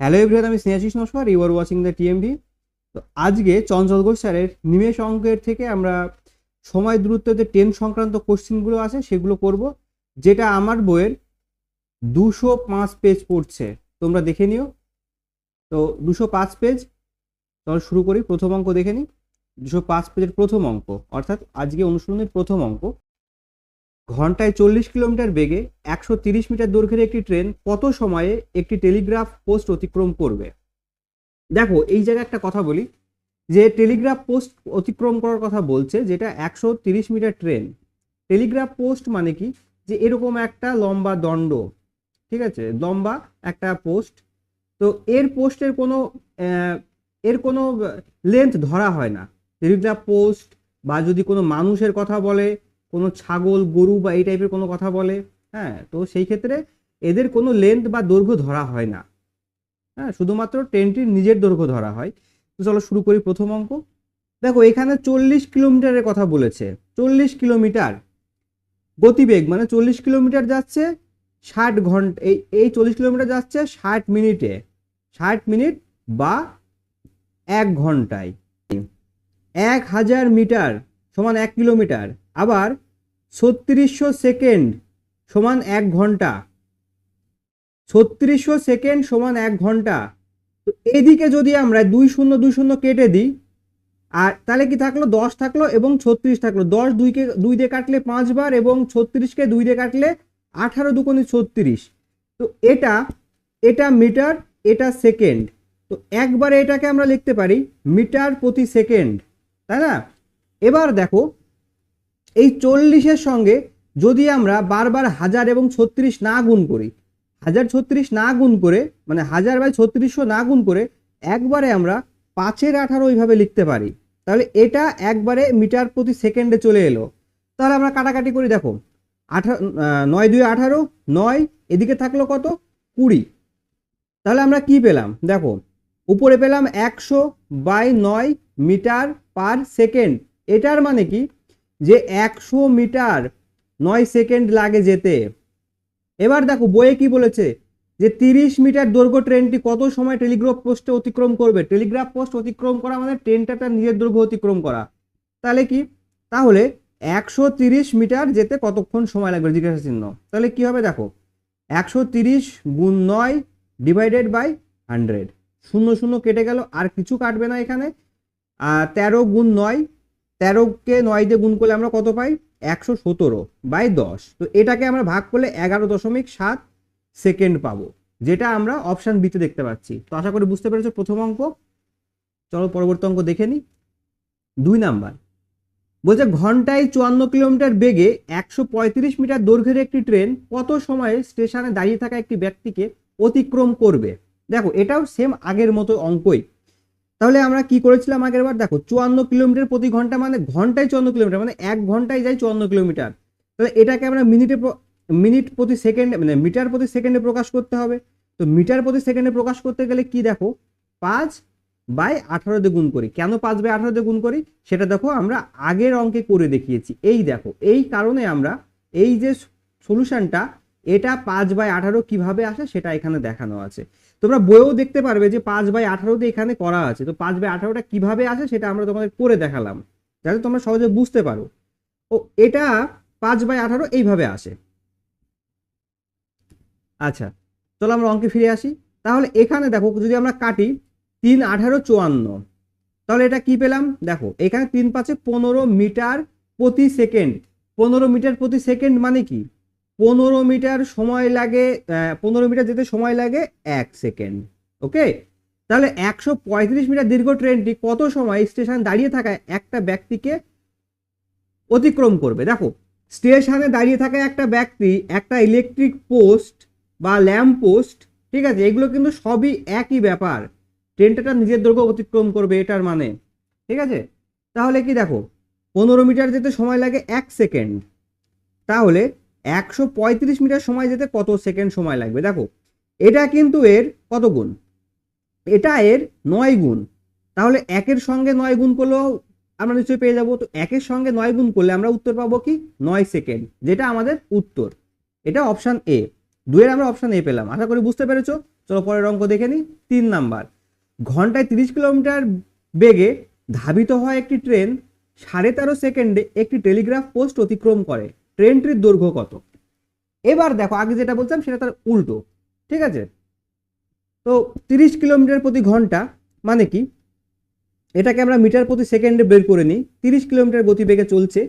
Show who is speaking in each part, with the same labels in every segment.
Speaker 1: Hello everyone আমি Snehashis Naskar you are watching the TMV তো আজকে চঞ্চল ঘোষ স্যারের নিমেষ অঙ্কের থেকে আমরা সময় দূরত্বতে টেন সংক্রান্ত কোশ্চেনগুলো আছে, সেগুলো করব, যেটা আমার বইয়ের দুশো পাঁচ পেজ পড়ছে। তোমরা দেখে নিও। তো দুশো পাঁচ পেজ চলো শুরু করি, প্রথম অঙ্ক দেখে নিই দুশো পাঁচ পেজের প্রথম অঙ্ক, অর্থাৎ আজকে অনুশীলনের প্রথম অঙ্ক। ঘন্টায় চল্লিশ কিলোমিটার বেগে একশো তিরিশ মিটার দৈর্ঘ্যের একটি ট্রেন কত সময়ে একটি টেলিগ্রাফ পোস্ট অতিক্রম করবে? দেখো, এই জায়গায় একটা কথা বলি। যে টেলিগ্রাফ পোস্ট অতিক্রম করার কথা বলছে, যেটা একশো তিরিশ মিটার ট্রেন, টেলিগ্রাফ পোস্ট মানে কি? যে এরকম একটা লম্বা দণ্ড, ঠিক আছে? লম্বা একটা পোস্ট। তো এর পোস্টের কোনো এর কোনো লেন্থ ধরা হয় না। টেলিগ্রাফ পোস্ট বা যদি কোনো মানুষের কথা বলে কোনো ছাগল, গরু বা এই টাইপের কোনো কথা বলে হ্যাঁ? তো সেই ক্ষেত্রে এদের কোনো লেন্থ বা দৈর্ঘ্য ধরা হয় না। হ্যাঁ? শুধুমাত্র ট্রেনটির নিজের দৈর্ঘ্য ধরা হয়। তো চলো শুরু করি প্রথম অঙ্ক। দেখো, এখানে চল্লিশ কিলোমিটারের কথা বলেছে। চল্লিশ কিলোমিটার গতিবেগ মানে চল্লিশ কিলোমিটার যাচ্ছে ষাট ঘণ্টা, এই এই চল্লিশ কিলোমিটার যাচ্ছে ষাট মিনিটে। ষাট মিনিট বা এক ঘন্টায়। এক হাজার মিটার সমান এক কিলোমিটার আবার ছত্রিশশো সেকেন্ড সমান এক ঘণ্টা। ছত্রিশশো সেকেন্ড সমান এক ঘণ্টা। তো এদিকে যদি আমরা দুই শূন্য দুই শূন্য কেটে দিই, আর তাহলে কি থাকল? দশ থাকল এবং ছত্রিশ থাকল। দশ দুইকে, দুই দিয়ে কাটলে পাঁচবার এবং ছত্রিশকে দুই দিয়ে কাটলে আঠারো দুকোনি ছত্রিশ। তো এটা এটা মিটার, এটা সেকেন্ড। তো একবারে এটাকে আমরা লিখতে পারি মিটার প্রতি সেকেন্ড, তাই না? এবার দেখো এই চল্লিশের সঙ্গে যদি আমরা বারবার হাজার এবং ছত্রিশ না গুণ করি, হাজার ছত্রিশ না গুণ করে মানে হাজার বাই ছত্রিশশো না গুণ করে একবারে আমরা পাঁচের আঠারো ওইভাবে লিখতে পারি, তাহলে এটা একবারে মিটার প্রতি সেকেন্ডে চলে এলো। তাহলে আমরা কাটাকাটি করি, দেখো আঠারো নয় দুই আঠারো, নয়, এদিকে থাকল কত? কুড়ি। তাহলে আমরা কি পেলাম? দেখো, উপরে পেলাম একশো বাই নয় মিটার পার সেকেন্ড। এটার মানে কি? যে একশো মিটার নয় সেকেন্ড লাগে যেতে। এবার দেখো, বইয়ে কি বলেছে? যে তিরিশ মিটার দৈর্ঘ্য ট্রেনটি কত সময় টেলিগ্রাফ পোস্টে অতিক্রম করবে? টেলিগ্রাফ পোস্ট অতিক্রম করা মানে ট্রেনটা তার নিজের দৈর্ঘ্য অতিক্রম করা। তাহলে কি? তাহলে একশো তিরিশ মিটার যেতে কতক্ষণ সময় লাগবে? জিজ্ঞাসা চিহ্ন। তাহলে কি হবে দেখো, একশো তিরিশ গুণ নয় ডিভাইডেড বাই হান্ড্রেড শূন্য শূন্য কেটে গেল, আর কিছু কাটবে না এখানে। তেরো গুণ নয় তেরোকে নয় দিয়ে গুণ করলে আমরা কত পাই? একশো সতেরো বাই দশ। তো এটাকে আমরা ভাগ করলে এগারো দশমিক সাত সেকেন্ড পাবো, যেটা আমরা অপশান বিতে দেখতে পাচ্ছি। তো আশা করি বুঝতে পেরেছ প্রথম অঙ্ক। চলো পরবর্তী অঙ্ক দেখে নিই দুই নাম্বার। বলছে, ঘন্টায় চুয়ান্ন কিলোমিটার বেগে একশো পঁয়ত্রিশ মিটার দৈর্ঘ্যের একটি ট্রেন কত সময়ে স্টেশনে দাঁড়িয়ে থাকা একটি ব্যক্তিকে অতিক্রম করবে? দেখো, এটাও সেম আগের মতো অঙ্কই। তাহলে আমরা কি করেছিলাম আগের বার দেখো, চুয়ান্ন কিলোমিটার প্রতি ঘণ্টা মানে ঘন্টায় চুয়ান্ন কিলোমিটার মানে এক ঘন্টায় যায় চুয়ান্ন কিলোমিটার। তাহলে এটাকে আমরা মিনিটে মিনিট প্রতি সেকেন্ড মানে মিটার প্রতি সেকেন্ডে প্রকাশ করতে হবে। তো মিটার প্রতি সেকেন্ডে প্রকাশ করতে গেলে কি দেখো, পাঁচ বাই আঠারো দিয়ে গুণ করি। কেন পাঁচ বাই আঠারো দিয়ে গুণ করি? সেটা দেখো আমরা আগের অঙ্কে করে দেখিয়েছি। এই দেখো, এই কারণে আমরা এই যে সলিউশনটা এটা পাঁচ বাই আঠারো কীভাবে আসে সেটা এখানে দেখানো আছে। তোমরা বইয়েও দেখতে পারবে যে পাঁচ বাই আঠারোতে এখানে করা আছে। তো পাঁচ বাই আঠারোটা কীভাবে আসে সেটা আমরা তোমাদের করে দেখালাম, যাতে তোমরা সহজে বুঝতে পারো। ও, এটা পাঁচ বাই আঠারো এইভাবে আসে। আচ্ছা চলো আমরা অঙ্কে ফিরে আসি। তাহলে এখানে দেখো, যদি আমরা কাটি তিন আঠারো চুয়ান্ন, তাহলে এটা কি পেলাম? দেখো, এখানে তিন পাঁচে পনেরো মিটার প্রতি সেকেন্ড। পনেরো মিটার প্রতি সেকেন্ড মানে কি? পনেরো মিটার সময় লাগে পনেরো মিটার যেতে সময় লাগে এক সেকেন্ড, ওকে? তাহলে একশো পঁয়ত্রিশ মিটার দীর্ঘ ট্রেনটি কত সময় স্টেশন দাঁড়িয়ে থাকায় একটা ব্যক্তিকে অতিক্রম করবে? দেখো, স্টেশনে দাঁড়িয়ে থাকা একটা ব্যক্তি একটা ইলেকট্রিক পোস্ট বা ল্যাম্প পোস্ট ঠিক আছে? এগুলো কিন্তু সবই একই ব্যাপার। ট্রেনটা নিজের দৈর্ঘ্য অতিক্রম করবে, এটার মানে ঠিক আছে? তাহলে কি দেখো, পনেরো মিটার যেতে সময় লাগে এক সেকেন্ড। তাহলে একশো পঁয়ত্রিশ মিটার সময় যেতে কত সেকেন্ড সময় লাগবে? দেখো, এটা কিন্তু এর কত গুণ? এটা এর নয় গুণ। তাহলে একের সঙ্গে নয় গুণ করলেও আমরা নিশ্চয়ই পেয়ে যাব। তো একের সঙ্গে নয় গুণ করলে আমরা উত্তর পাবো কি? নয় সেকেন্ড, যেটা আমাদের উত্তর। এটা অপশান এ দুয়ের আমরা অপশান এ পেলাম। আশা করি বুঝতে পেরেছ? চলো পরের অঙ্ক দেখে নিই। তিন নাম্বার। ঘন্টায় তিরিশ কিলোমিটার বেগে ধাবিত হয় একটি ট্রেন সাড়ে তেরো সেকেন্ডে একটি টেলিগ্রাফ পোস্ট অতিক্রম করে। ট্রেনটির দৈর্ঘ্য কত? এবার দেখো, আগে যেটা বলছিলাম সেটা তার উল্টো, ঠিক আছে? তো তিরিশ কিলোমিটার প্রতি ঘণ্টা মানে কি? এটাকে আমরা মিটার প্রতি সেকেন্ডে বের করে নিই। তিরিশ কিলোমিটার গতিবেগে চলছে।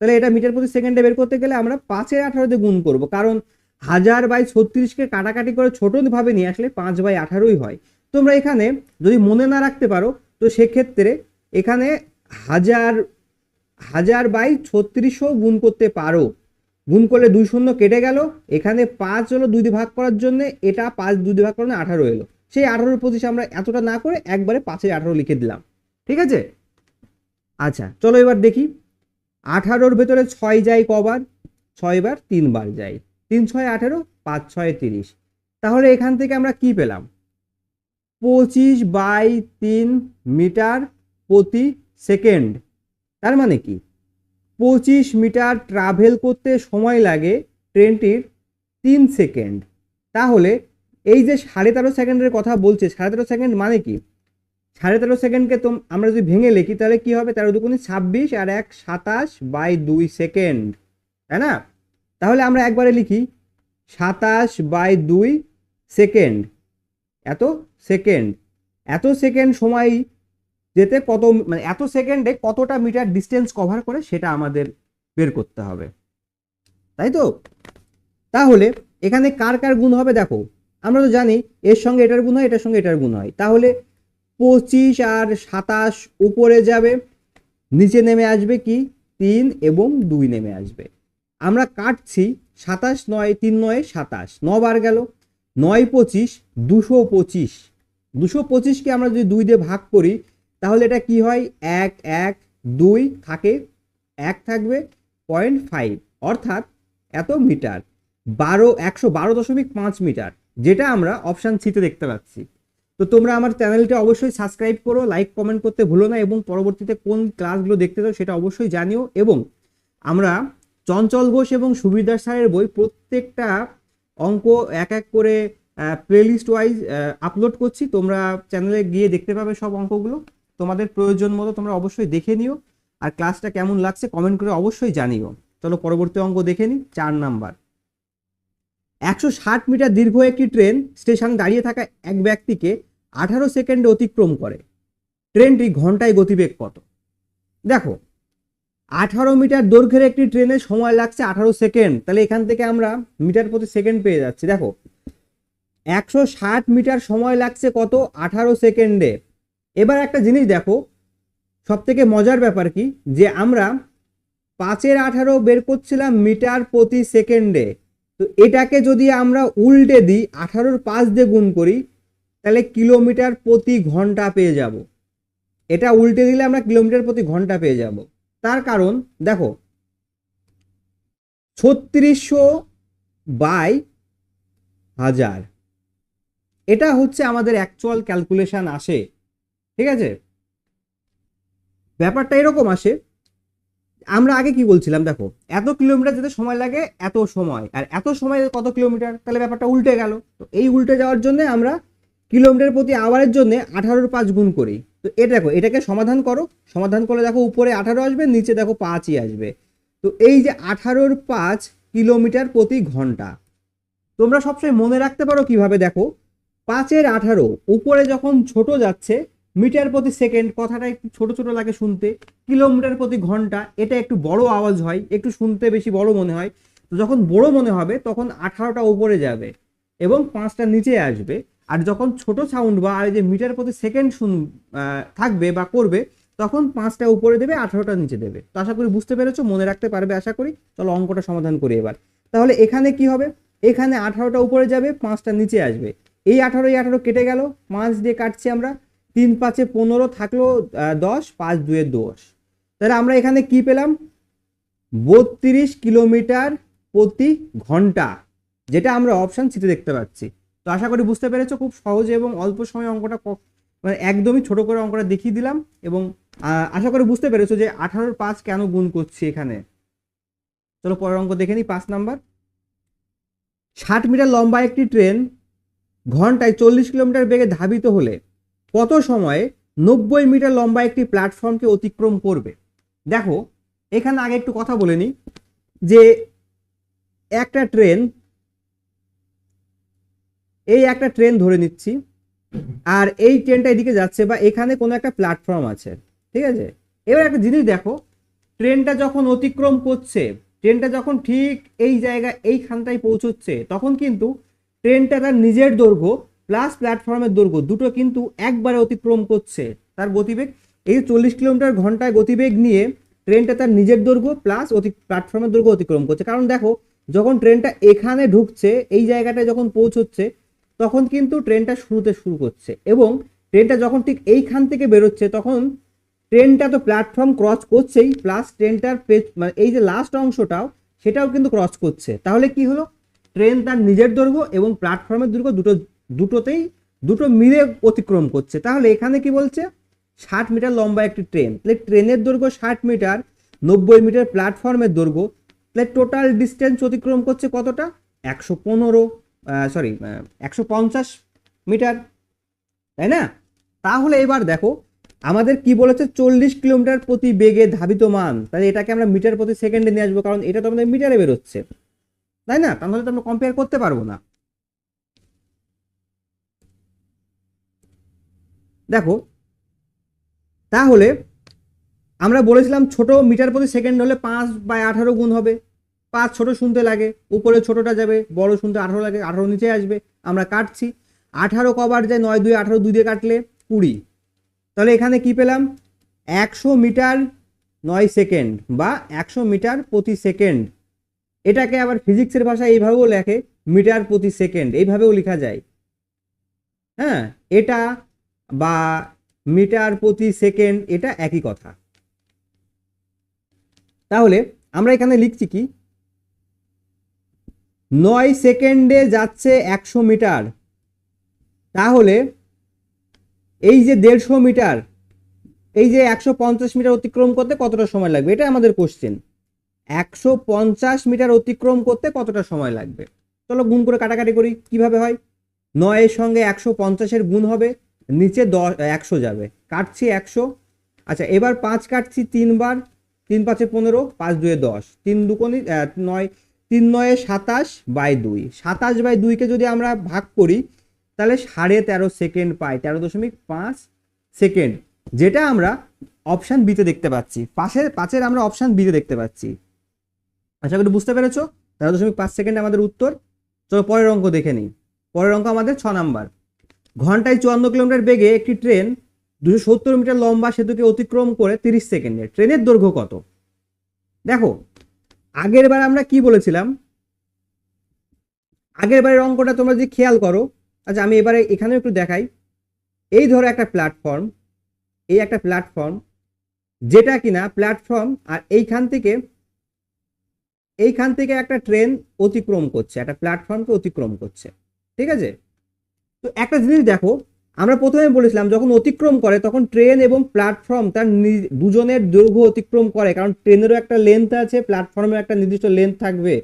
Speaker 1: তাহলে এটা মিটার প্রতি সেকেন্ডে বের করতে গেলে আমরা পাঁচের আঠারোতে গুণ করব। কারণ হাজার বাই ছত্রিশকে কাটাকাটি করে ছোটোভাবে নিয়ে আসলে পাঁচ বাই আঠারোই হয়। তোমরা এখানে যদি মনে না রাখতে পারো, তো সেক্ষেত্রে এখানে হাজার হাজার বাই ছত্রিশও গুণ করতে পারো। গুণ করলে দুই শূন্য কেটে গেল। এখানে পাঁচ হলো দুই দিয়ে ভাগ করার জন্য এটা পাঁচ দুই দিয়ে ভাগ করার আঠারো এলো। সেই আঠারোর পঁচিশ আমরা এতটা না করে একবারে পাঁচের আঠারো লিখে দিলাম। ঠিক আছে? আচ্ছা চলো এবার দেখি। আঠারোর ভেতরে ছয় যায় কবার? ছয় বার তিনবার যায়। তিন ছয় আঠেরো, পাঁচ ছয় তিরিশ। তাহলে এখান থেকে আমরা কি পেলাম? পঁচিশ বাই তিন মিটার প্রতি সেকেন্ড। তার মানে কি? পঁচিশ মিটার ট্রাভেল করতে সময় লাগে ট্রেনটির তিন সেকেন্ড। তাহলে এই যে সাড়ে তেরো সেকেন্ডের কথা বলছে, সাড়ে তেরো সেকেন্ড মানে কি? সাড়ে তেরো সেকেন্ডকে তো আমরা যদি ভেঙে লিখি, তাহলে কি হবে? তেরো দুগুণে ছাব্বিশ আর এক সাতাশ বাই দুই সেকেন্ড। তাই না? তাহলে আমরা একবারে লিখি, সাতাশ বাই দুই সেকেন্ড। এত সেকেন্ড। এত সেকেন্ড সময় যেতে কত মানে এত সেকেন্ডে কতটা মিটার ডিস্টেন্স কভার করে সেটা আমাদের বের করতে হবে। তাই তো? তাহলে এখানে কার কার গুণ হবে দেখো, আমরা তো জানি এর সঙ্গে এটার গুণ হয়, এটার সঙ্গে এটার গুণ হয়। তাহলে পঁচিশ আর সাতাশ উপরে যাবে, নিচে নেমে আসবে কি? তিন এবং দুই নেমে আসবে। আমরা কাটছি সাতাশ নয়, তিন নয়, সাতাশ। নবার গেল, নয় পঁচিশ, দুশো পঁচিশ। দুশো পঁচিশকে আমরা যদি দুই দিয়ে ভাগ করি তাহলে এটা কি হয়? এক এক, দুই থাকে, এক থাকবে পয়েন্ট ফাইভ। অর্থাৎ এত মিটার? বারো, একশো বারো দশমিক পাঁচ মিটার, যেটা আমরা অপশান সিতে দেখতে পাচ্ছি। তো তোমরা আমার চ্যানেলটা অবশ্যই সাবস্ক্রাইব করো, লাইক, কমেন্ট করতে ভুলো না এবং পরবর্তীতে কোন ক্লাসগুলো দেখতে চাও সেটা অবশ্যই জানিও এবং আমরা চঞ্চল ঘোষ এবং সুবিদার স্যারের বই প্রত্যেকটা অঙ্ক এক এক করে প্লেলিস্ট ওয়াইজ আপলোড করছি। তোমরা চ্যানেলে গিয়ে দেখতে পাবে সব অঙ্কগুলো। তোমাদের প্রয়োজন মতো তোমরা অবশ্যই দেখে নিও। আর ক্লাসটা কেমন লাগছে কমেন্ট করে অবশ্যই জানিও। চলো পরবর্তী অঙ্ক দেখে নিই চার নাম্বার। একশো ষাট মিটার দীর্ঘ একটি ট্রেন স্টেশন দাঁড়িয়ে থাকা এক ব্যক্তিকে আঠারো সেকেন্ডে অতিক্রম করে। ট্রেনটি ঘন্টায় গতিবেগ কত? দেখো, আঠারো মিটার দৈর্ঘ্যের একটি ট্রেনে সময় লাগছে আঠারো সেকেন্ড। তাহলে এখান থেকে আমরা মিটার প্রতি সেকেন্ড পেয়ে যাচ্ছি। দেখো, একশো ষাট মিটার সময় লাগছে কত? আঠারো সেকেন্ডে। এবার একটা জিনিস দেখো সব থেকে মজার ব্যাপার কি? যে আমরা পাঁচের আঠারো বের করছিলাম মিটার প্রতি সেকেন্ডে। তো এটাকে যদি আমরা উল্টে দিই, আঠারোর পাঁচ দিয়ে গুণ করি, তাহলে কিলোমিটার প্রতি ঘণ্টা পেয়ে যাব। এটা উল্টে দিলে আমরা কিলোমিটার প্রতি ঘণ্টা পেয়ে যাব। তার কারণ, দেখো, ছত্রিশশো বাই হাজার। এটা হচ্ছে আমাদের অ্যাকচুয়াল ক্যালকুলেশান আসে। ঠিক আছে? ব্যাপারটা এরকম আসে, আমরা আগে কি বলছিলাম দেখো, এত কিলোমিটার যেতে সময় লাগে, এত সময়, আর এত সময় কত কিলোমিটার? তাহলে ব্যাপারটা উল্টে গেল। তো এই উল্টে যাওয়ার জন্য আমরা কিলোমিটার প্রতি আওয়ারের জন্য আঠারোর পাঁচ গুণ করি। তো এটা দেখো, এটাকে সমাধান করো, সমাধান করলে দেখো উপরে আঠারো আসবে, নিচে দেখো পাঁচই আসবে। তো এই যে আঠারোর পাঁচ কিলোমিটার প্রতি ঘণ্টা, তোমরা সবসময় মনে রাখতে পারো কীভাবে দেখো, পাঁচের আঠারো উপরে যখন ছোট যাচ্ছে মিটার প্রতি সেকেন্ড কথাটা একটু ছোট ছোট লাগে শুনতে, কিলোমিটার প্রতি ঘণ্টা, এটা একটু বড় আওয়াজ হয়, একটু শুনতে বেশি বড় মনে হয়। তো যখন বড় মনে হবে, তখন আঠারোটা উপরে যাবে এবং পাঁচটা নিচে আসবে। আর যখন ছোট সাউন্ড বা যে মিটার প্রতি সেকেন্ড শুন থাকবে বা করবে, তখন পাঁচটা উপরে দেবে, আঠারোটা নিচে দেবে। তো আশা করি বুঝতে পেরেছ, মনে রাখতে পারবে আশা করি। চলো অঙ্কটা সমাধান করি এবার। তাহলে এখানে কি হবে? এখানে আঠারোটা উপরে যাবে, পাঁচটা নিচে আসবে। এই আঠারো এই আঠারো কেটে গেল, পাঁচ দিয়ে কাটছি আমরা। তিন পাঁচে পনেরো থাকল দশ, পাঁচ দুয়ে দশ। তাহলে আমরা এখানে কি পেলাম? বত্রিশ কিলোমিটার প্রতি ঘণ্টা, যেটা আমরা অপশান সিতে দেখতে পাচ্ছি। তো আশা করি বুঝতে পেরেছ, খুব সহজে এবং অল্প সময় অঙ্কটা মানে একদমই ছোট করে অঙ্কটা দেখিয়ে দিলাম এবং আশা করি বুঝতে পেরেছ যে আঠারোর পাঁচ কেন গুণ করছি এখানে। চলো পরের অঙ্ক দেখে নিই, পাঁচ নাম্বার। ষাট মিটার লম্বা একটি ট্রেন ঘন্টায় চল্লিশ কিলোমিটার বেগে ধাবিত হলে কত সময়ে নব্বই মিটার লম্বা একটি প্ল্যাটফর্মকে অতিক্রম করবে? দেখো, এখানে আগে একটু কথা বলে নিই, যে একটা ট্রেন এই একটা ট্রেন ধরে নিচ্ছি, আর এই ট্রেনটা এদিকে যাচ্ছে বা এখানে কোনো একটা প্ল্যাটফর্ম আছে, ঠিক আছে? এবার একটা জিনিস দেখো ট্রেনটা যখন অতিক্রম করছে ট্রেনটা যখন ঠিক এই জায়গা এইখানটায় পৌঁছচ্ছে, তখন কিন্তু ট্রেনটা তার নিজের দৈর্ঘ্য প্লাস প্ল্যাটফর্মের দৈর্ঘ্য, দুটো কিন্তু একবারে অতিক্রম করছে। তার গতিবেগ, এই চল্লিশ কিলোমিটার ঘন্টায় গতিবেগ নিয়ে ট্রেনটা তার নিজের দৈর্ঘ্য প্লাস অতি, প্ল্যাটফর্মের দৈর্ঘ্য অতিক্রম করছে। কারণ দেখো, যখন ট্রেনটা এখানে ঢুকছে, এই জায়গাটায় যখন পৌঁছচ্ছে, তখন কিন্তু ট্রেনটা শুরুতে শুরু করছে এবং ট্রেনটা যখন ঠিক এইখান থেকে বেরোচ্ছে, তখন ট্রেনটা তো প্ল্যাটফর্ম ক্রস করছেই, প্লাস ট্রেনটার পে- মানে এই যে লাস্ট অংশটাও, সেটাও কিন্তু ক্রস করছে। তাহলে কি হলো? ট্রেন তার নিজের দৈর্ঘ্য এবং প্ল্যাটফর্মের দৈর্ঘ্য দুটো দুটোতেই দুটো মিলে অতিক্রম করছে। তাহলে এখানে কি বলছে? ষাট মিটার লম্বা একটি ট্রেন। তাহলে ট্রেনের দৈর্ঘ্য ষাট মিটার, নব্বই মিটার প্ল্যাটফর্মের দৈর্ঘ্য, তাহলে টোটাল ডিস্টেন্স অতিক্রম করছে কতটা? একশো পনেরো সরি একশো পঞ্চাশ মিটার। তাই না? তাহলে এবার দেখো, আমাদের কি বলেছে? চল্লিশ কিলোমিটার প্রতি বেগে ধাবিত মান। তাহলে এটাকে আমরা মিটার প্রতি সেকেন্ডে নিয়ে আসব, কারণ এটা তো আমাদের মিটারে বেরোচ্ছে। তাই না? তাহলে তো আমরা কম্পেয়ার করতে পারব না। দেখো, তাহলে আমরা বলেছিলাম ছোট মিটার প্রতি সেকেন্ড হলে পাঁচ বাই আঠারো গুণ হবে। পাঁচ ছোট শুনতে লাগে, উপরে ছোটটা যাবে, বড় শুনতে আঠারো লাগে, আঠারো নিচে আসবে, আমরা কাটছি। আঠারো কবার যায় নয়, দুই, আঠারো, দুই দিয়ে কাটলে কুড়ি। তাহলে এখানে কি পেলাম? একশো মিটার নয় সেকেন্ড বা একশো মিটার প্রতি সেকেন্ড। এটাকে আবার ফিজিক্সের ভাষায় এইভাবেও লেখে, মিটার প্রতি সেকেন্ড, এইভাবেও লেখা যায়। হ্যাঁ এটা বা মিটার প্রতি সেকেন্ড, এটা একই কথা। তাহলে আমরা এখানে লিখছি কি? নয় সেকেন্ডে যাচ্ছে একশো মিটার। তাহলে এই যে দেড়শো মিটার, এই যে একশো পঞ্চাশ মিটার অতিক্রম করতে কতটা সময় লাগবে? এটা আমাদের কোশ্চেন একশো পঞ্চাশ মিটার অতিক্রম করতে কতটা সময় লাগবে? চলো গুণ করে কাটাকাটি করি, কীভাবে হয়? নয়ের সঙ্গে একশো পঞ্চাশের গুণ হবে। নিচে দশ, একশো যাবে। কাটছি একশো। আচ্ছা এবার পাঁচ কাটছি তিনবার। তিন পাঁচে পনেরো, পাঁচ দুয়ে দশ। তিন দুকোনি নয়, তিন নয়ে সাতাশ বাই দুই। সাতাশ বাই দুইকে যদি আমরা ভাগ করি, তাহলে সাড়ে তেরো সেকেন্ড পাই, তেরো দশমিক পাঁচ সেকেন্ড। যেটা আমরা অপশান বিতে দেখতে পাচ্ছি। পাশের, পাঁচের আমরা অপশান বিতে দেখতে পাচ্ছি। আশা করি বুঝতে পেরেছ? তেরো দশমিক পাঁচ সেকেন্ড আমাদের উত্তর। চলো পরের অঙ্ক দেখে নিই। পরের অঙ্ক আমাদের ছ নাম্বার। ঘন্টায় চুয়ান্ন কিলোমিটার বেগে একটি ট্রেন দুশো সত্তর মিটার লম্বা সেতুকে অতিক্রম করে তিরিশ সেকেন্ডে। ট্রেনের দৈর্ঘ্য কত? দেখো, আগের বার আমরা কি বলেছিলাম? আগের বারের অঙ্কটা তোমরা যদি খেয়াল করো আচ্ছা আমি এবারে এখানে একটু দেখাই। এই ধরো একটা প্ল্যাটফর্ম এই একটা প্ল্যাটফর্ম যেটা কিনা প্ল্যাটফর্ম আর এইখান থেকে এইখান থেকে একটা ট্রেন অতিক্রম করছে, একটা প্ল্যাটফর্মকে অতিক্রম করছে। ঠিক আছে? তো একটা জিনিস দেখো, আমরা প্রথমে বলেছিলাম যখন অতিক্রম করে তখন ট্রেন এবং প্ল্যাটফর্ম তার দুজনের দৈর্ঘ্য অতিক্রম করে, কারণ ট্রেনেরও একটা লেন্থ আছে প্ল্যাটফর্মের একটা নির্দিষ্ট লেন্থ থাকবে।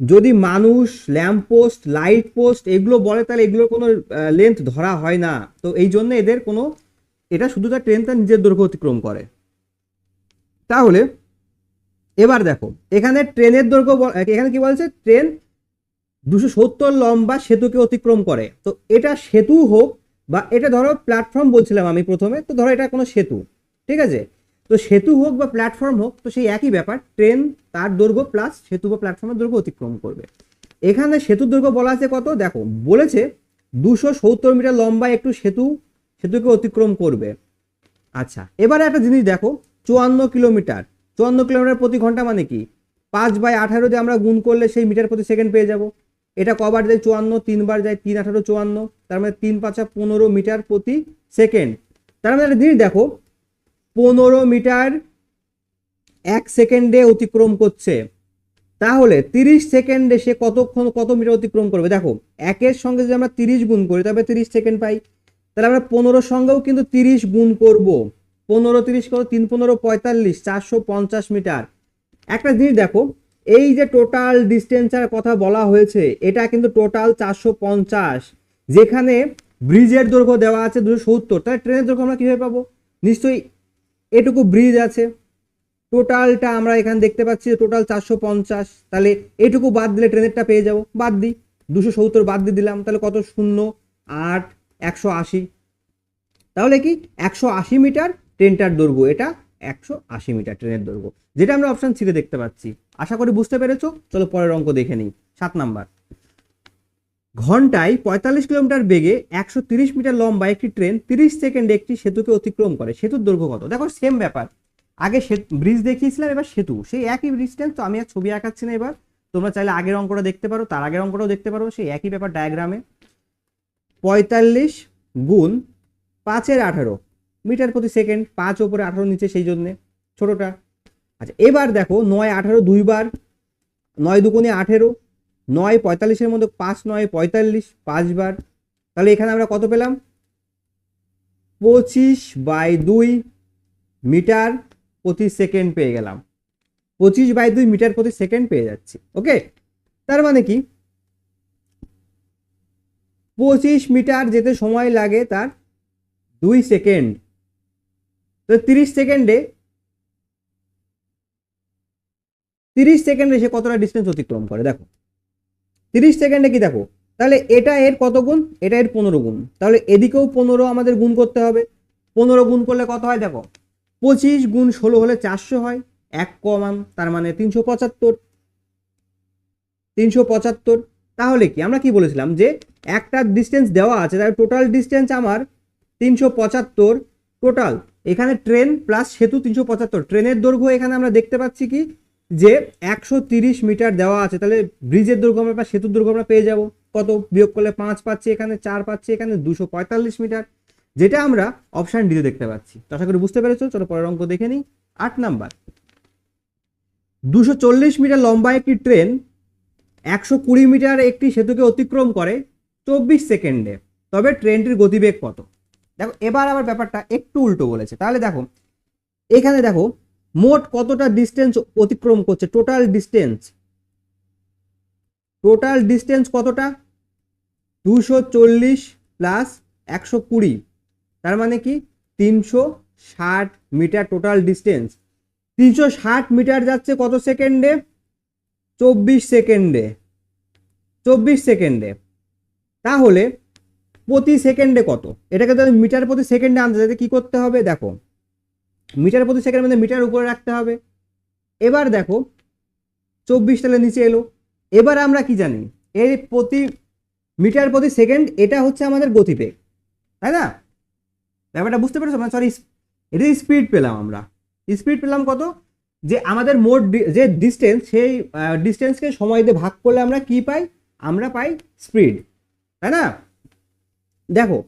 Speaker 1: যদি মানুষ ল্যাম্প পোস্ট লাইট পোস্ট এগুলো বলে তাহলে এগুলোর কোনো লেন্থ ধরা হয় না। তো এই জন্য এদের কোনো, এটা শুধু তার ট্রেন তার নিজের দৈর্ঘ্য অতিক্রম করে। তাহলে, এবার দেখো, এখানে ট্রেনের দৈর্ঘ্য এখানে কি বলছে? ট্রেন দুশো সত্তর লম্বা সেতুকে অতিক্রম করে। তো এটা সেতু হোক বা এটা ধরো প্ল্যাটফর্ম বলছিলাম আমি প্রথমে, তো ধরো এটা কোনো সেতু, ঠিক আছে? তো সেতু হোক বা প্ল্যাটফর্ম হোক, তো সেই একই ব্যাপার। ট্রেন তার দৈর্ঘ্য প্লাস সেতু বা প্ল্যাটফর্মের দৈর্ঘ্য অতিক্রম করবে। এখানে সেতুর দৈর্ঘ্য বলা আছে কত? দেখো, বলেছে দুশো সত্তর মিটার লম্বা একটু সেতু, সেতুকে অতিক্রম করবে। আচ্ছা এবারে একটা জিনিস দেখো, চুয়ান্ন কিলোমিটার। চুয়ান্ন কিলোমিটার প্রতি ঘণ্টা মানে কি? পাঁচ বাই আঠারো দিয়ে আমরা গুণ করলে সেই মিটার প্রতি সেকেন্ড পেয়ে যাব। এটা কবার যায় চুয়ান্ন, তিনবার যায় তিন আঠারো চুয়ান্ন, তার মানে তিন পাঁচা পনেরো মিটার প্রতি সেকেন্ড। তার মানে জিনিস দেখো, পনেরো মিটার এক সেকেন্ডে অতিক্রম করছে। তাহলে তিরিশ সেকেন্ডে সে কতক্ষণ, কত মিটার অতিক্রম করবে? দেখো, একের সঙ্গে যদি আমরা তিরিশ গুণ করি তবে তিরিশ সেকেন্ড পাই। তাহলে আমরা পনেরোর সঙ্গেও কিন্তু তিরিশ গুণ করব। পনেরো তিরিশ কত তিন, পনেরো পঁয়তাল্লিশ, চারশো পঞ্চাশ মিটার। একটা জিনিস দেখো এই যে টোটাল ডিস্টেন্সের কথা বলা হয়েছে, এটা কিন্তু টোটাল চারশো পঞ্চাশ। যেখানে ব্রিজের দৈর্ঘ্য দেওয়া আছে দুশো সত্তর, তাহলে ট্রেনের দৈর্ঘ্য আমরা কীভাবে পাবো? নিশ্চয়ই এটুকু ব্রিজ আছে। টোটালটা আমরা এখানে দেখতে পাচ্ছি টোটাল চারশো পঞ্চাশ। তাহলে এটুকু বাদ দিলে ট্রেনেরটা পেয়ে যাব। বাদ দিই। দুশো সত্তর বাদ দিয়ে দিলাম, তাহলে কত? শূন্য, আট, একশো আশি। তাহলে কি? একশো আশি মিটার ট্রেনটার দৈর্ঘ্য। এটা একশো আশি মিটার ট্রেনের দৈর্ঘ্য, যেটা আমরা অপশান ছিঁড়ে দেখতে পাচ্ছি। আশা করি বুঝতে পেরেছ? চলো পরের অঙ্ক দেখে নিই। সাত নাম্বার। ঘন্টায় পঁয়তাল্লিশ কিলোমিটার বেগে একশো তিরিশ মিটার লম্বা একটি ট্রেন তিরিশ সেকেন্ডে একটি সেতুকে অতিক্রম করে। সেতুর দৈর্ঘ্য কত? দেখো সেম ব্যাপার। আগে ব্রিজ দেখিয়েছিলাম, এবার সেতু। সেই একই ডিস্টেন্স তো আমি আর ছবি আঁকাচ্ছি না এবার। তোমরা চাইলে আগের অঙ্কটা দেখতে পারো, তার আগের অঙ্কটাও দেখতে পারো, সেই একই ব্যাপার ডায়াগ্রামে পঁয়তাল্লিশ গুণ পাঁচের আঠারো। মিটার প্রতি সেকেন্ড, পাঁচ ওপরে আঠারো, নিচে সেই জন্যে, ছোটোটা। আচ্ছা এবার দেখো, নয়, আঠারো, দুইবার, নয় দুগুণে আঠেরো, নয় পঁয়তাল্লিশের মধ্যে পাঁচ, নয় পঁয়তাল্লিশ, পাঁচবার। তাহলে এখানে আমরা কত পেলাম? পঁচিশ বাই দুই মিটার প্রতি সেকেন্ড পেয়ে গেলাম। পঁচিশ বাই দুই মিটার প্রতি সেকেন্ড পেয়ে যাচ্ছি, ওকে? তার মানে কি? পঁচিশ মিটার যেতে সময় লাগে তার দুই সেকেন্ড। তো তিরিশ সেকেন্ডে তিরিশ সেকেন্ডে সে কতটা ডিস্টেন্স অতিক্রম করে? দেখো, তিরিশ সেকেন্ডে কি দেখো, তাহলে এটা এর কত গুণ? এটা এর পনেরো গুণ। তাহলে এদিকেও পনেরো আমাদের গুণ করতে হবে। পনেরো গুণ করলে কত হয় দেখো, পঁচিশ গুণ ষোলো হলে চারশো হয়, এক কমান, তার মানে তিনশো পঁচাত্তর। তিনশো পঁচাত্তর, তাহলে কি? আমরা কি বলেছিলাম যে একটা ডিস্টেন্স দেওয়া আছে, তাহলে টোটাল ডিস্টেন্স আমার তিনশো পঁচাত্তর টোটাল এখানে ট্রেন প্লাস সেতু তিনশো পঁচাত্তর। ট্রেনের দৈর্ঘ্য এখানে আমরা দেখতে পাচ্ছি কি? যে একশো তিরিশ মিটার দেওয়া আছে। তাহলে ব্রিজের দৈর্ঘ্য আমরা বা সেতুর দৈর্ঘ্য আমরা পেয়ে যাব। কত? বিয়োগ করলে পাঁচ পাচ্ছি এখানে, চার পাচ্ছি এখানে, দুশো পঁয়তাল্লিশ মিটার। যেটা আমরা অপশান ডিতে দেখতে পাচ্ছি। তো আশা করি বুঝতে পেরেছ? চলো পরের অঙ্ক দেখে নিই। আট নাম্বার। দুশো চল্লিশ মিটার লম্বা একটি ট্রেন একশো কুড়ি মিটার একটি সেতুকে অতিক্রম করে চব্বিশ সেকেন্ডে। তবে ট্রেনটির গতিবেগ কত? দেখো, এবার আবার ব্যাপারটা একটু উল্টো বলেছে। তাহলে দেখো, এখানে দেখো, মোট কতটা ডিস্টেন্স অতিক্রম করছে? টোটাল ডিস্টেন্স টোটাল ডিস্টেন্স কতটা? দুশো চল্লিশ প্লাস একশো কুড়ি, তার মানে কি? তিনশো ষাট মিটার টোটাল ডিস্টেন্স তিনশো ষাট মিটার যাচ্ছে কত সেকেন্ডে? চব্বিশ সেকেন্ডে। চব্বিশ সেকেন্ডে। তাহলে প্রতি সেকেন্ডে কত? এটাকে যদি মিটার প্রতি সেকেন্ডে আনতে চাইতে কী করতে হবে? দেখো, মিটার প্রতি সেকেন্ড মানে মিটার উপরে রাখতে হবে। এবার দেখো, চব্বিশ তাহলে নিচে এলো। এবার আমরা কি জানি? এর প্রতি মিটার প্রতি সেকেন্ড এটা হচ্ছে আমাদের গতিবেগ। তাই না? ব্যাপারটা বুঝতে পেরেছ? মানে সরি এটা স্পিড পেলাম আমরা। স্পিড পেলাম কত? যে আমাদের মোট যে ডিস্টেন্স সেই ডিস্টেন্সকে সময় দিয়ে ভাগ করলে আমরা কি পাই? আমরা পাই স্পিড তাই না? দেখো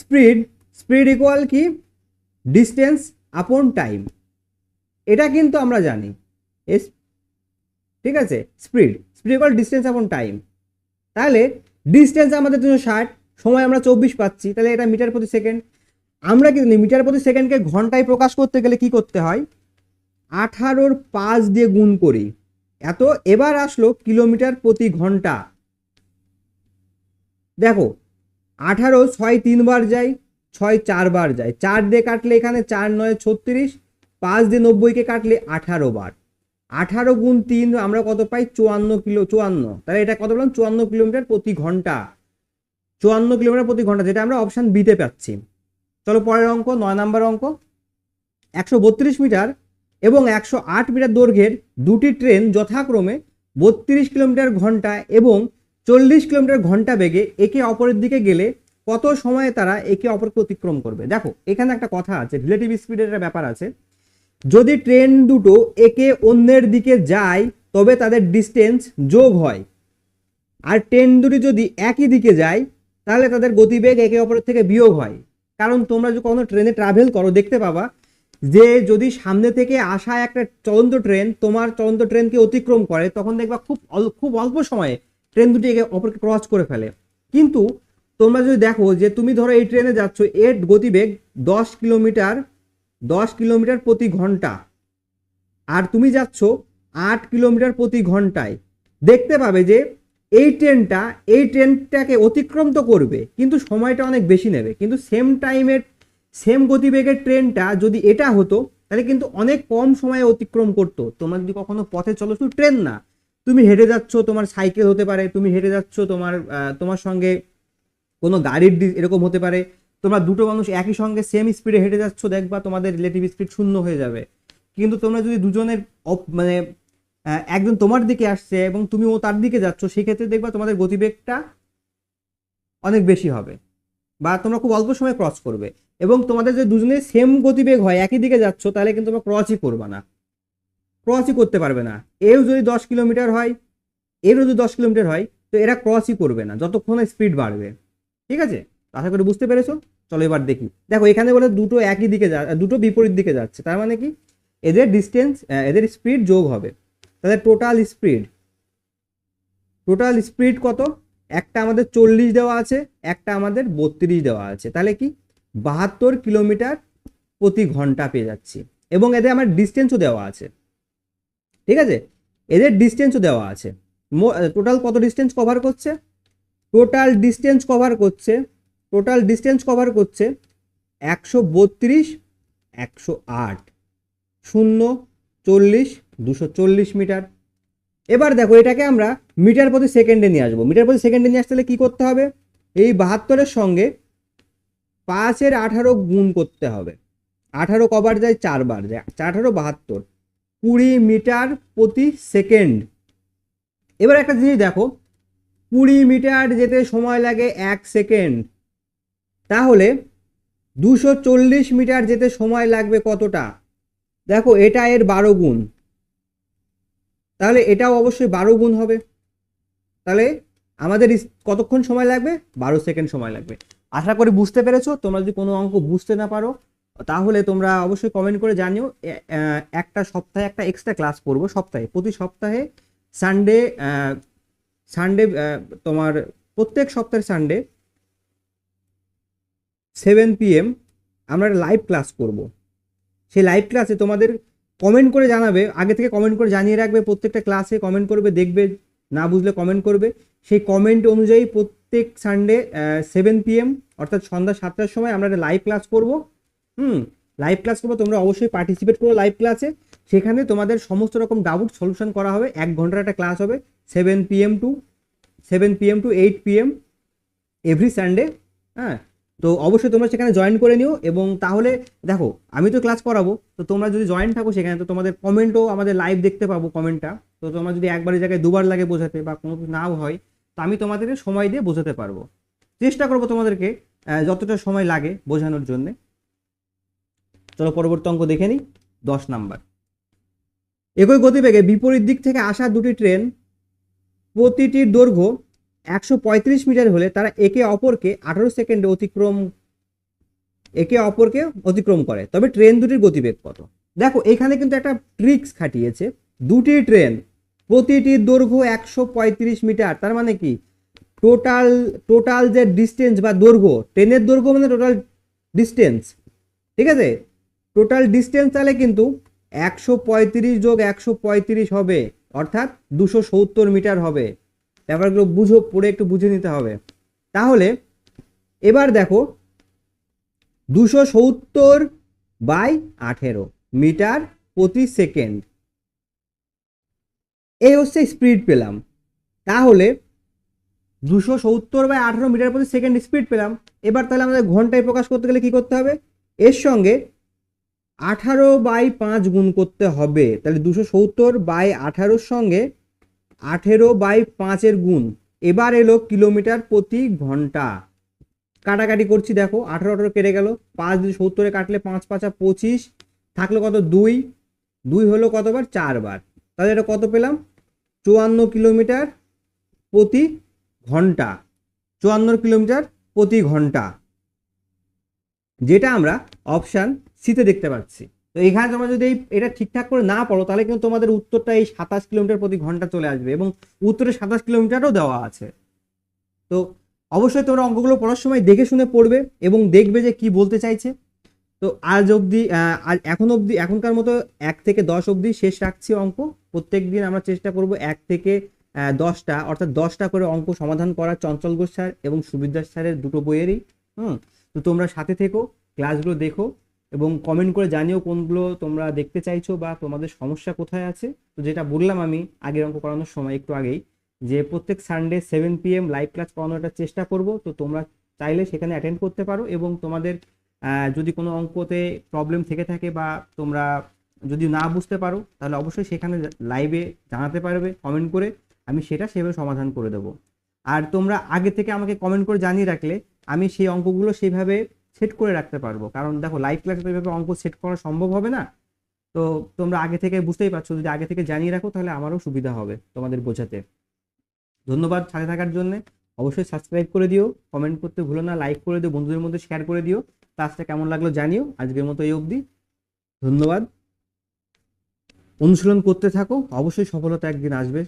Speaker 1: স্পিড স্পিড ইকুয়াল কি? ডিস্টেন্স আপন টাইম এটা কিন্তু আমরা জানি। এস ঠিক আছে? Speed speed equal distance upon time তাহলে ডিস্টেন্স আমাদের দুশো ষাট, সময় আমরা চব্বিশ পাচ্ছি, তাহলে এটা মিটার প্রতি সেকেন্ড। আমরা কিন্তু মিটার প্রতি সেকেন্ডকে ঘন্টায় প্রকাশ করতে গেলে কি করতে হয়? আঠারোর পাঁচ দিয়ে গুণ করি। এত, এবার আসলো কিলোমিটার প্রতি ঘণ্টা। দেখো আঠারো, ছয় তিনবার যায়, ছয় চারবার যায়। চার দিয়ে কাটলে এখানে চার নয়, ছত্রিশ। পাঁচ দিয়ে নব্বইকে কাটলে আঠারো বার। আঠারো গুণ তিন, আমরা কত পাই? চুয়ান্ন কিলো, চুয়ান্ন। তাহলে এটা কত বললাম? চুয়ান্ন কিলোমিটার প্রতি ঘণ্টা। চুয়ান্ন কিলোমিটার প্রতি ঘণ্টা, যেটা আমরা অপশান বিতে পাচ্ছি। চলো পরের অঙ্ক, নয় নাম্বার অঙ্ক। একশো বত্রিশ মিটার এবং একশো আট মিটার দৈর্ঘ্যের দুটি ট্রেন যথাক্রমে বত্রিশ কিলোমিটার ঘণ্টা এবং চল্লিশ কিলোমিটার ঘণ্টা বেগে একে অপরের দিকে গেলে কত সময়ে তারা একে অপরকে অতিক্রম করবে? দেখো, এখানে একটা কথা আছে রিলেটিভ স্পিডের একটা ব্যাপার আছে। যদি ট্রেন দুটো একে অন্যের দিকে যায়, তবে তাদের ডিস্টেন্স যোগ হয়। আর ট্রেন দুটি যদি একই দিকে যায়, তাহলে তাদের গতিবেগ একে অপরের থেকে বিয়োগ হয়। কারণ তোমরা যদি কখনো ট্রেনে ট্রাভেল করো, দেখতে পাবা যে যদি সামনে থেকে আসা একটা চলন্ত ট্রেন তোমার চলন্ত ট্রেনকে অতিক্রম করে, তখন দেখবা খুব খুব অল্প সময়ে ট্রেন দুটি একে অপরকে ক্রস করে ফেলে। কিন্তু তোমরা যদি দেখো যে তুমি ধরো এই ট্রেনে যাচ্ছ, এর গতিবেগ দশ কিলোমিটার দশ কিলোমিটার প্রতি ঘণ্টা। আর তুমি যাচ্ছ আট কিলোমিটার প্রতি ঘন্টায়। দেখতে পাবে যে এই ট্রেনটা, এই ট্রেনটাকে অতিক্রম তো করবে, কিন্তু সময়টা অনেক বেশি নেবে। কিন্তু সেম টাইমের সেম গতিবেগের ট্রেনটা যদি এটা হতো, তাহলে কিন্তু অনেক কম সময়ে অতিক্রম করতো। তোমরা যদি কখনো পথে চলো, শুধু ট্রেন না তুমি হেঁটে যাচ্ছ, তোমার সাইকেল হতে পারে, তুমি হেঁটে যাচ্ছ, তোমার তোমার সঙ্গে কোনো গাড়ির এরকম হতে পারে। তোমরা দুটো মানুষ একই সঙ্গে সেম স্পিডে হেঁটে যাচ্ছ, দেখবা তোমাদের রিলেটিভ স্পিড শূন্য হয়ে যাবে। কিন্তু তোমরা যদি দুজনের মানে একজন তোমার দিকে আসছে এবং তুমি ও তার দিকে যাচ্ছ, সেক্ষেত্রে দেখবা তোমাদের গতিবেগটা অনেক বেশি হবে বা তোমরা খুব অল্প সময় ক্রস করবে। এবং তোমাদের যে দুজনের সেম গতিবেগ হয়, একই দিকে যাচ্ছ, তাহলে কিন্তু তোমরা ক্রসই করবে না। ক্রসই করতে পারবে না। এও যদি দশ কিলোমিটার হয়, এরও যদি দশ কিলোমিটার হয়, তো এরা ক্রসই করবে না, যতক্ষণ স্পিড বাড়বে। ঠিক আছে? আশা করি বুঝতে পেরেছ? চলো এবার দেখি। দেখো, এখানে বলে দুটো একই দিকে যা, দুটো বিপরীত দিকে যাচ্ছে। তার মানে কি? এদের ডিস্টেন্স এদের স্পিড যোগ হবে। তাহলে টোটাল স্পিড টোটাল স্পিড কত? একটা আমাদের চল্লিশ দেওয়া আছে, একটা আমাদের বত্রিশ দেওয়া আছে। তাহলে কি? বাহাত্তর কিলোমিটার প্রতি ঘণ্টা পেয়ে যাচ্ছি। এবং এদের আমার ডিস্টেন্সও দেওয়া আছে। ঠিক আছে? এদের ডিস্টেন্সও দেওয়া আছে। টোটাল কত ডিস্টেন্স কভার করছে? টোটাল ডিস্টেন্স কভার করছে টোটাল ডিস্টেন্স কভার করছে একশো বত্রিশ, একশো আট। শূন্য, চল্লিশ, দুশো চল্লিশ মিটার। এবার দেখো, এটাকে আমরা মিটার প্রতি সেকেন্ডে নিয়ে আসব। মিটার প্রতি সেকেন্ডে নিয়ে আসতে হলে কী করতে হবে? এই বাহাত্তরের সঙ্গে পাঁচের আঠারো গুণ করতে হবে। আঠারো কবার যায়, চারবার যায় আঠারো বাহাত্তর। কুড়ি মিটার প্রতি সেকেন্ড। এবার একটা জিনিস দেখো, কুড়ি মিটার যেতে সময় লাগে এক সেকেন্ড। তাহলে দুশো চল্লিশ মিটার যেতে সময় লাগবে কতটা? দেখো, এটা এর বারো গুণ। তাহলে এটাও অবশ্যই বারো গুণ হবে। তাহলে আমাদের কতক্ষণ সময় লাগবে? বারো সেকেন্ড সময় লাগবে। আশা করি বুঝতে পেরেছ। তোমরা যদি কোনো অঙ্ক বুঝতে না পারো তাহলে তোমরা অবশ্যই কমেন্ট করে জানিও একটা সপ্তাহে একটা এক্সট্রা ক্লাস করব সপ্তাহে, প্রতি সপ্তাহে সানডে সানডে তোমার প্রত্যেক সপ্তাহের সানডে সেভেন পিএম আমরা লাইভ ক্লাস করব। সেই লাইভ ক্লাসে তোমাদের কমেন্ট করে জানাবে, আগে থেকে কমেন্ট করে জানিয়ে রাখবে, প্রত্যেকটা ক্লাসে কমেন্ট করবে, দেখবে, না বুঝলে কমেন্ট করবে। সেই কমেন্ট অনুযায়ী প্রত্যেক সানডে সেভেন পিএম অর্থাৎ সন্ধ্যা সাতটার সময় আমরা একটা লাইভ ক্লাস করব। হুম লাইভ ক্লাস করব, তোমরা অবশ্যই পার্টিসিপেট করো লাইভ ক্লাসে সেখানে তোমাদের সমস্ত রকম ডাউট সলিউশন করা হবে। এক ঘণ্টার একটা ক্লাস হবে seven PM to seven PM to eight PM every Sunday হ্যাঁ তো অবশ্যই তোমরা সেখানে জয়েন করে নিও এবং তাহলে দেখো, আমি তো ক্লাস করাবো, তো তোমরা যদি জয়েন থাকো সেখানে, তো তোমাদের কমেন্টও আমাদের লাইভ দেখতে পাবো কমেন্টটা তো তোমরা যদি একবারের জায়গায় দুবার লাগে বোঝাতে বা কোনো কিছু নাও হয়, তো আমি তোমাদেরকে সময় দিয়ে বোঝাতে পারব। চেষ্টা করব তোমাদেরকে যতটা সময় লাগে বোঝানোর জন্যে। চলো পরবর্তী অঙ্ক দেখে নিই। দশ নাম্বার। একই গতিবেগে বিপরীত দিক থেকে আসা দুটি ট্রেন প্রতিটির দৈর্ঘ্য একশো পঁয়ত্রিশ মিটার হলে তারা একে অপরকে আঠারো সেকেন্ডে অতিক্রম, একে অপরকে অতিক্রম করে। তবে ট্রেন দুটির গতিবেগ কত? দেখো, এখানে কিন্তু একটা ট্রিক্স খাটিয়েছে। দুটি ট্রেন প্রতিটির দৈর্ঘ্য একশো পঁয়ত্রিশ মিটার, তার মানে কি? টোটাল টোটাল যে ডিস্টেন্স বা দৈর্ঘ্য, ট্রেনের দৈর্ঘ্য মানে টোটাল ডিস্টেন্স ঠিক আছে? টোটাল ডিস্টেন্স তাহলে কিন্তু একশো পঁয়ত্রিশ যোগ একশো পঁয়ত্রিশ হবে, অর্থাৎ দুশো সত্তর মিটার হবে। ব্যাপারগুলো বুঝো, পড়ে একটু বুঝে নিতে হবে। তাহলে এবার দেখো, দুশো সত্তর বাই আঠেরো মিটার প্রতি সেকেন্ড। এই হচ্ছে স্পিড পেলাম। তাহলে দুশো সত্তর বাই আঠেরো মিটার প্রতি সেকেন্ড স্পিড পেলাম। এবার তাহলে আমাদের ঘন্টায় প্রকাশ করতে গেলে কি করতে হবে? এর সঙ্গে আঠারো বাই পাঁচ গুণ করতে হবে। তাহলে দুশো সত্তর বাই আঠারোর সঙ্গে আঠেরো বাই পাঁচের গুণ। এবার এলো কিলোমিটার প্রতি ঘণ্টা। কাটাকাটি করছি, দেখো, আঠারো আঠারো কেটে গেল। পাঁচ দিয়ে সত্তরে কাটলে পাঁচ পাঁচা পঁচিশ। থাকল কত দুই। দুই হলো কতবার? চারবার। তাহলে এটা কত পেলাম? চুয়ান্ন কিলোমিটার প্রতি ঘণ্টা। চুয়ান্ন কিলোমিটার প্রতি ঘণ্টা। যেটা আমরা অপশান সিতে দেখতে পাচ্ছি। তো এখানে তোমরা যদি এটা ঠিকঠাক করে না পড়ো, তাহলে কিন্তু তোমাদের উত্তরটা এই সাতাশ কিলোমিটার প্রতি ঘণ্টা চলে আসবে এবং উত্তরে সাতাশ কিলোমিটারও দেওয়া আছে। তো অবশ্যই তোমরা অঙ্কগুলো পড়ার সময় দেখে শুনে পড়বে এবং দেখবে যে কি বলতে চাইছে। তো আজ অবধি আজ এখন অবধি, এখনকার মতো এক থেকে দশ অবধি শেষ রাখছি অঙ্ক। প্রত্যেক দিন আমরা চেষ্টা করব এক থেকে দশটা, অর্থাৎ দশটা করে অঙ্ক সমাধান করা চঞ্চল ঘোষ স্যার এবং সুবিদ্যাস স্যারের দুটো বইয়েরই। হুম তো তোমরা সাথে থেকো, ক্লাসগুলো দেখো এবং কমেন্ট করে জানিও কোনগুলো তোমরা দেখতে চাইছো বা তোমাদের সমস্যা কোথায় আছে। তো যেটা বললাম আমি আগের অঙ্ক করানোর সময় একটু আগেই যে প্রত্যেক Sunday seven PM live class করানোর একটা চেষ্টা করব। তো তোমরা চাইলে সেখানে অ্যাটেন্ড করতে পারো এবং তোমাদের যদি কোনো অঙ্কতে প্রবলেম থেকে থাকে বা তোমরা যদি না বুঝতে পারো, তাহলে অবশ্যই সেখানে লাইভে জানাতে পারবে কমেন্ট করে। আমি সেটা সেভাবে সমাধান করে দেবো। আর তোমরা আগে থেকে আমাকে কমেন্ট করে জানিয়ে রাখলে আমি সেই অঙ্কগুলো সেইভাবে সেট করে রাখতে পারব। কারণ দেখো লাইভ ক্লাসে তো এইভাবে অঙ্ক সেট করা সম্ভব হবে না। তো তোমরা আগে থেকে বুঝতেই পারছ, যদি আগে থেকে জানিয়ে রাখো তাহলে আমারও সুবিধা হবে তোমাদের বোঝাতে। ধন্যবাদ সাথে থাকার জন্য। অবশ্যই সাবস্ক্রাইব করে দিও কমেন্ট করতে ভুলো না লাইক করে দিও, বন্ধুদের মধ্যে শেয়ার করে দিও। ক্লাসটা কেমন লাগল জানিও, আজকের মতো এই অবধি। ধন্যবাদ। অনুশীলন করতে থাকো, অবশ্যই সফলতা একদিন আসবে।